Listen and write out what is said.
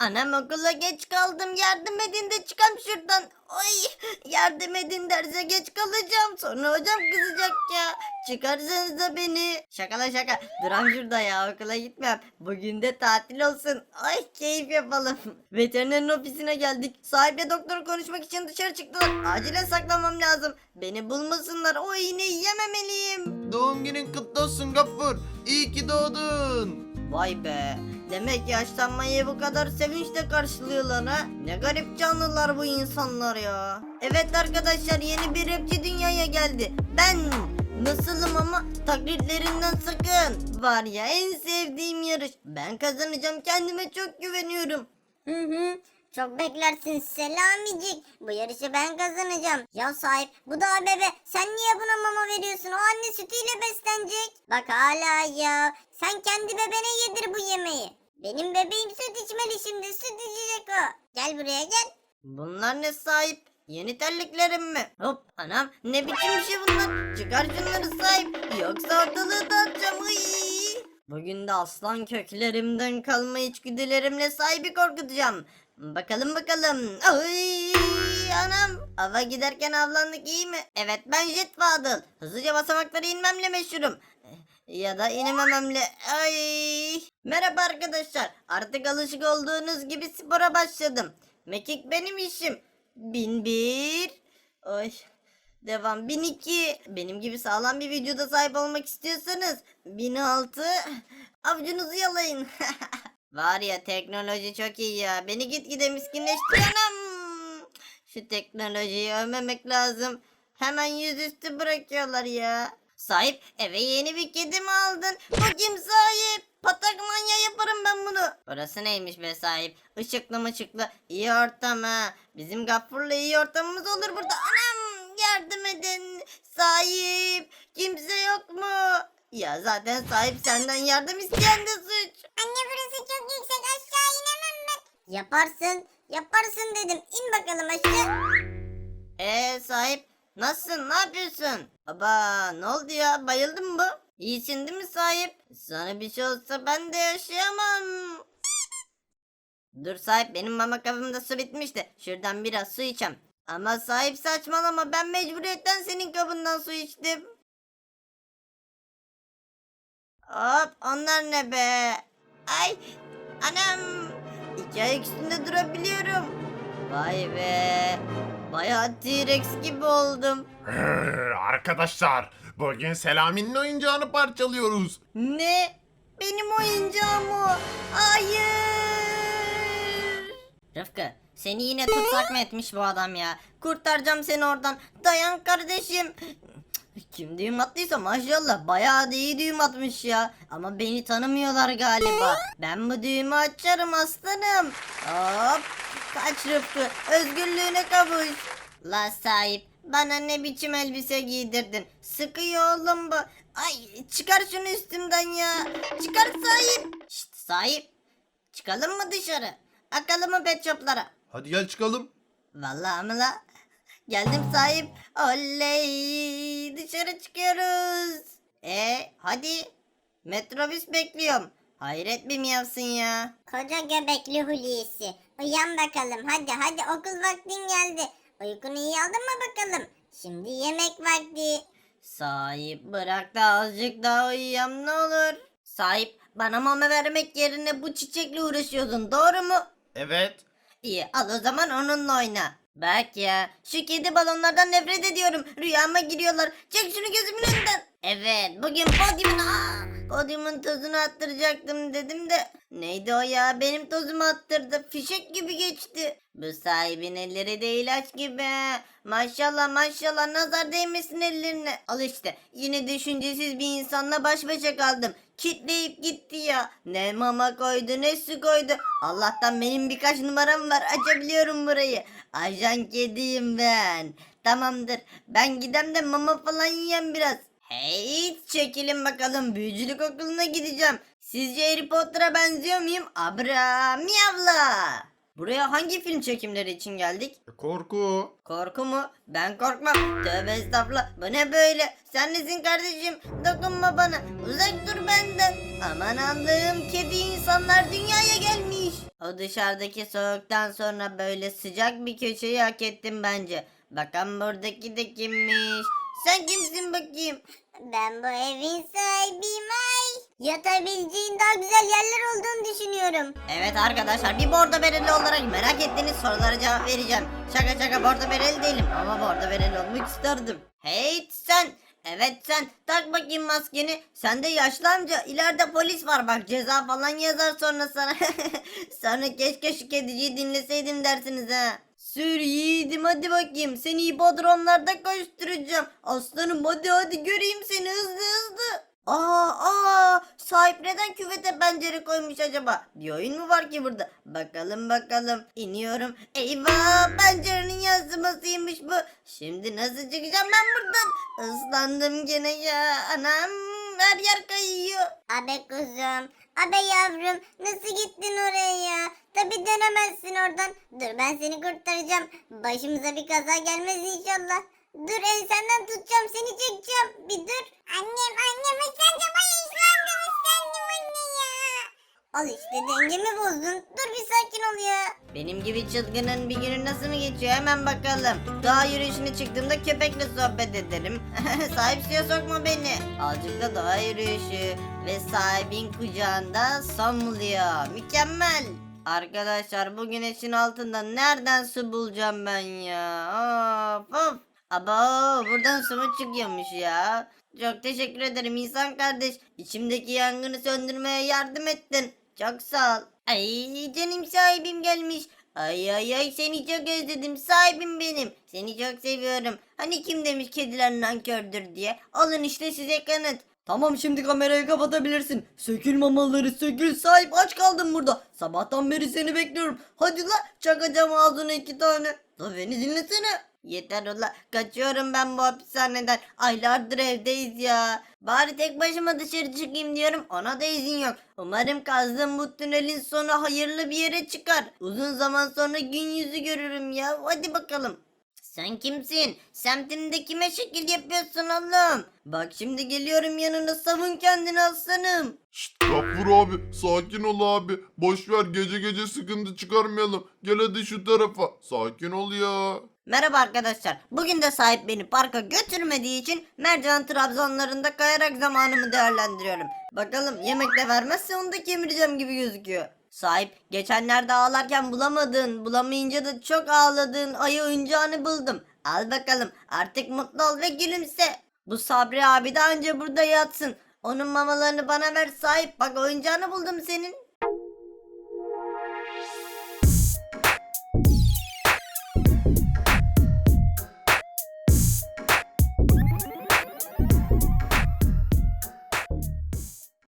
Anam okula geç kaldım yardım edin de çıkam şuradan. Oy yardım edin derse geç kalacağım. Sonra hocam kızacak ya. Çıkarsanız da beni. Şakala şaka. Duram şurada ya okula gitmem. Bugün de tatil olsun. Ay keyif yapalım. Veterinerin ofisine geldik. Sahiple doktor konuşmak için dışarı çıktılar. Acilen saklanmam lazım. Beni bulmasınlar. O iğneyi yememeliyim. Doğum günün kutlu olsun Gaffur. İyi ki doğdun. Vay be. Demek yaşlanmayı bu kadar sevinçle karşılıyorlar ha. Ne garip canlılar bu insanlar ya. Evet arkadaşlar yeni bir rapçi dünyaya geldi. Ben nasılım ama taklitlerinden sakın. Var ya en sevdiğim yarış. Ben kazanacağım kendime çok güveniyorum. Hı hı. Çok beklersin Selamicik. Bu yarışı ben kazanacağım. Ya sahip bu da bebe. Sen niye buna mama veriyorsun? O anne sütüyle beslenecek. Bak hala ya. Sen kendi bebene yedir bu yemeği. Benim bebeğim süt içmeli şimdi. Süt içecek o. Gel buraya gel. Bunlar ne sahip? Yeni terliklerim mi? Hop anam ne biçim şey bunlar? Çıkar şunları sahip. Yoksa ortalığı dağıtacağım. Iy. Bugün de aslan köklerimden kalma içgüdülerimle sahibi korkutacağım. Bakalım bakalım. Ay anam. Ava giderken avlandık iyi mi? Evet ben Jet Fadıl. Hızlıca basamakları inmemle meşhurum. Ya da inemememle. Ay. Merhaba arkadaşlar. Artık alışık olduğunuz gibi spora başladım. Mekik benim işim. Bin bir. Ay. Devam 1002. Benim gibi sağlam bir vücuda sahip olmak istiyorsanız 1006. Avucunuzu yalayın. Var ya teknoloji çok iyi ya. Beni gitgide miskinleştiriyor. Şu teknolojiyi övmemek lazım. Hemen yüzüstü bırakıyorlar ya. Sahip eve yeni bir kedi mi aldın? Bu kim sahip? Patak manya yaparım ben bunu. Orası neymiş be sahip? Işıklı mışıklı iyi ortam ha. Bizim Gaffur'la iyi ortamımız olur burada. Anam yardım edin. Sahip kimse yok mu? Ya zaten sahip senden yardım isteyen de suç. Anne burası çok yüksek. Aşağı inemem ben. Yaparsın. Yaparsın dedim. İn bakalım aşağı. Nasılsın ne yapıyorsun? Aba ne oldu ya bayıldın mı? İyisin değil mi sahip? Sana bir şey olsa ben de yaşayamam. Dur sahip benim mama kabımda su bitmişti. Şuradan biraz su içem. Ama sahip saçmalama ben mecburiyetten senin kabından su içtim. Hop onlar ne be? Ay anam. İki ayak üstünde durabiliyorum. Vay be. Bayağı T-Rex gibi oldum. Arkadaşlar bugün Selami'nin oyuncağını parçalıyoruz. Ne? Benim oyuncağım o. Hayır. Rıfkı seni yine tutsak mı etmiş bu adam ya? Kurtaracağım seni oradan. Dayan kardeşim. Kim düğüm attıysa maşallah bayağı da iyi düğüm atmış ya. Ama beni tanımıyorlar galiba. Ben bu düğümü açarım aslanım. Hop. Kaç Rıfkı özgürlüğüne kavuş. La sahip bana ne biçim elbise giydirdin. Sıkıyor oğlum bu. Ay çıkar şunu üstümden ya. Çıkar sahip. Şşt sahip. Çıkalım mı dışarı? Akalım mı pet shoplara? Hadi gel çıkalım. Vallahi mı la? Geldim sahip. Oley dışarı çıkıyoruz. E hadi. Metrobüs bekliyorum. Hayret bir miyavsın ya. Koca göbekli Hulusi. Uyan bakalım hadi hadi okul vaktin geldi. Uykunu iyi aldın mı bakalım? Şimdi yemek vakti. Sahip bırak da azıcık daha uyuyam ne olur. Sahip bana mama vermek yerine bu çiçekle uğraşıyordun doğru mu? Evet. İyi al o zaman onunla oyna. Bak ya şu kedi balonlardan nefret ediyorum. Rüyama giriyorlar. Çek şunu gözümün önünden. Evet bugün podyumun Aa, podyumun tozunu attıracaktım dedim de. Neydi o ya benim tozumu attırdı. Fişek gibi geçti. Bu sahibin elleri de ilaç gibi. Maşallah maşallah nazar değmesin ellerine. Al işte yine düşüncesiz bir insanla baş başa kaldım. Kitleyip gitti ya. Ne mama koydu ne su koydu. Allah'tan benim birkaç numaram var. Açabiliyorum burayı. Ajan kediyim ben. Tamamdır. Ben gidem de mama falan yiyem biraz. Hey çekilin bakalım. Büyücülük okuluna gideceğim. Sizce Harry Potter'a benziyor muyum? Abra miyavla. Buraya hangi film çekimleri için geldik? E, Korku. Korku mu? Ben korkmam. Tövbe estağfurullah. Bu ne böyle? Sen nesin kardeşim? Dokunma bana. Uzak dur benden. Aman Allah'ım kedi insanlar dünyaya gelmiş. O dışarıdaki soğuktan sonra böyle sıcak bir köşeyi hak ettim bence. Bakalım buradaki de kimmiş? Sen kimsin bakayım? Ben bu evin sahibiyim ay. Yatabileceğin daha güzel yerler olduğunu düşünüyorum. Evet arkadaşlar bir bordo bereli olarak merak ettiğiniz sorulara cevap vereceğim. Şaka şaka bordo bereli değilim ama bordo bereli olmak isterdim. Hey sen! Evet sen tak bakayım maskeni. Sen de yaşlı amca ileride polis var bak ceza falan yazar sonra sana. sonra keşke şu kediciyi dinleseydim dersiniz ha. Sür yiğidim hadi bakayım seni hipodromlarda koşturacağım. Aslanım hadi hadi göreyim seni hızlı hızlı. Aa, aa, sahip neden küvete pencere koymuş acaba? Bir oyun mu var ki burada? Bakalım bakalım. İniyorum. Eyvah, pencerenin yansımasıymış bu. Şimdi nasıl çıkacağım ben buradan? Islandım gene ya. Anam, her yer kayıyor. Abe kuzum. Abe yavrum. Nasıl gittin oraya ya? Tabi dönemezsin oradan. Dur ben seni kurtaracağım. Başımıza bir kaza gelmez inşallah. Dur ensenden tutacağım seni çekeceğim. Bir dur. Al işte dengemi bozdun. Dur bir sakin ol ya. Benim gibi çılgının bir günü nasıl mı geçiyor hemen bakalım. Doğa yürüyüşüne çıktığımda köpekle sohbet ederim. Sahip suya sokma beni. Azıcık da doğa yürüyüşü ve sahibin kucağında son. Mükemmel. Arkadaşlar bu güneşin altında nereden su bulacağım ben ya? Of of. Aba buradan su mu çıkıyormuş ya? Çok teşekkür ederim insan kardeş. İçimdeki yangını söndürmeye yardım ettin. Çok sağ ol. Ay canım sahibim gelmiş. Ay ay ay seni çok özledim sahibim benim. Seni çok seviyorum. Hani kim demiş kediler nankördür diye. Alın işte size kanıt. Tamam şimdi kamerayı kapatabilirsin. Sökül mamaları sökül sahip aç kaldım burada. Sabahtan beri seni bekliyorum. Hadi la çakacağım ağzına iki tane. La beni dinlesene. Yeter ula kaçıyorum ben bu hapishaneden. Aylardır evdeyiz ya. Bari tek başıma dışarı çıkayım diyorum ona da izin yok. Umarım kazdığım bu tünelin sonu hayırlı bir yere çıkar. Uzun zaman sonra gün yüzü görürüm ya. Hadi bakalım. Sen kimsin? Semtimde kime şekil yapıyorsun oğlum? Bak şimdi geliyorum yanına savun kendini aslanım. Şşt Gaffur abi sakin ol abi. Boş ver gece gece sıkıntı çıkarmayalım. Gel hadi şu tarafa. Sakin ol ya. Merhaba arkadaşlar. Bugün de sahip beni parka götürmediği için mercan trabzonlarında kayarak zamanımı değerlendiriyorum. Bakalım yemek de vermezse onu da kemireceğim gibi gözüküyor. Sahip geçenlerde ağlarken bulamadığın, bulamayınca da çok ağladığın ayı oyuncağını buldum. Al bakalım artık mutlu ol ve gülümse. Bu Sabri abi de anca burada yatsın. Onun mamalarını bana ver sahip. Bak oyuncağını buldum senin.